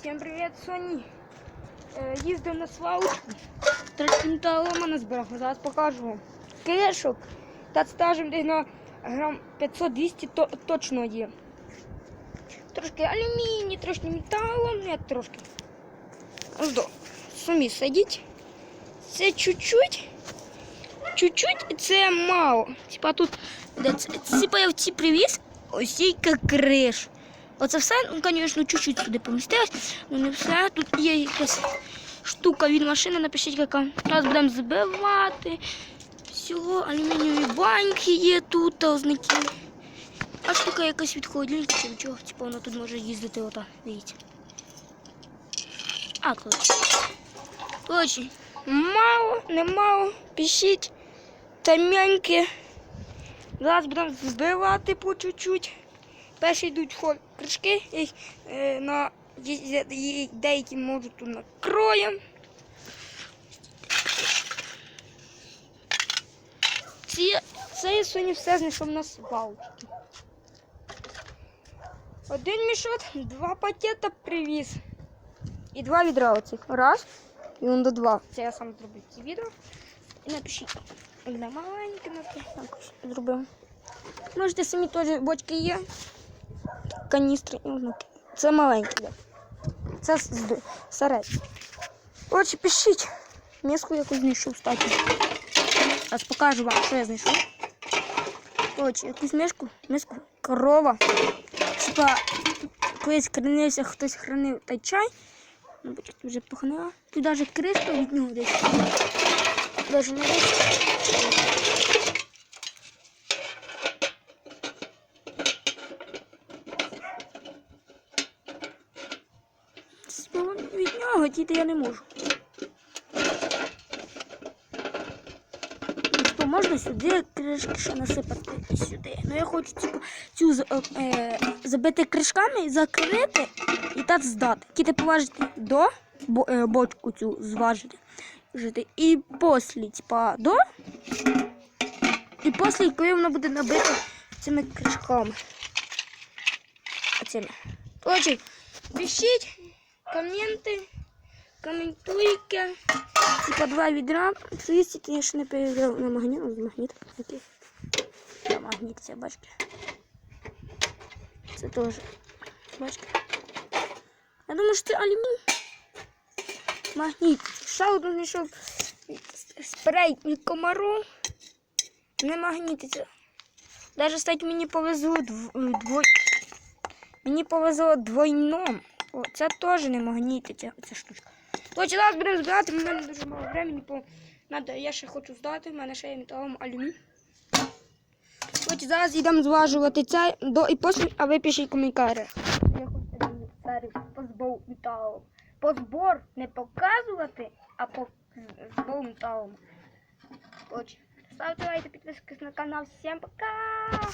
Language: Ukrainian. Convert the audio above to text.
Всім привіт, Соні. Е, їздив на свалочку. Трошки металома назбирав. Зараз покажу вам. Кишок. Та скажем, десь на грам 500-200 то, точно є. Трошки алюміній, трошки металу, не трошки. Ось до. Самі сидіть. Це чуть-чуть. Чуть-чуть і це мало. Типа тут, де це, типа я в ці привіз, ось тільки криш. Оце все, ну, звісно, чуть-чуть сюди помістилось, ну не все. Тут є якась штука від машини, напишіть, яка. Зараз будемо збивати. Всього, алюмінієві баньки є тут, ознаки. А штука якась від холодильника, чи від чого, типу вона тут може їздити ота, дивіться. А, коротше. Коротше, мало, не мало, пишіть. Тамяньки. Зараз будемо збивати по чуть-чуть. Перші йдуть ход кришки, е, на, деякі можуть тут накроєм. Ці, це я сьогодні все знайшов на свалці. Один мішок, два пакета привіз. І два відра оцих. Раз. І он до два. Це я сам зробив ці відео. І напишіть. Одне маленьке напишіть. Зробив. Можете самі теж бочки є. Каністри. і воно. Це маленькі. Це з- Отже, пишіть. Міску якусь знайшов статі. Зараз покажу вам, що я знайшов. Отже, якусь мішку, миску, корова. Типа, колись хранився, хтось хранив той чай. Ну, бачите, вже похнила. Тут навіть кришка від нього десь. Даже не десь. Ну, Від нього діти я не можу. Типу, можна сюди кришки ще насипати сюди. Ну я хочу типу, цю з- е, забити кришками, закрити і так здати. Тільки поважити до бо, е, бочку цю зважити. Жити. І після, типа, до. І після, коли воно буде набито цими кришками. Оцими. Отже, пишіть коменти, коментуйте. Типа два відра. Свістики я ще не перевіряв на магніт. Ось магніт такий. На магніт це бачите. Це теж. Бачите. Я думаю, що це алюміній. Магніт. Ще один знайшов спрей від комару. Не магнітиться. Даже, кстати, мені повезло дв- дво... Мені повезло двойном. О, це теж не магнітиться, ця штучка. Отже, зараз будемо збирати, в мене дуже мало времени, бо надо, я ще хочу здати, в мене ще є металом алюміній. Отже, зараз йдемо зважувати це до і після, а ви пишіть коментарі. Я хочу зараз по збору металом. По збор не показувати, а по збору металом. Отже, ставте лайки, підписуйтесь на канал. Всім пока!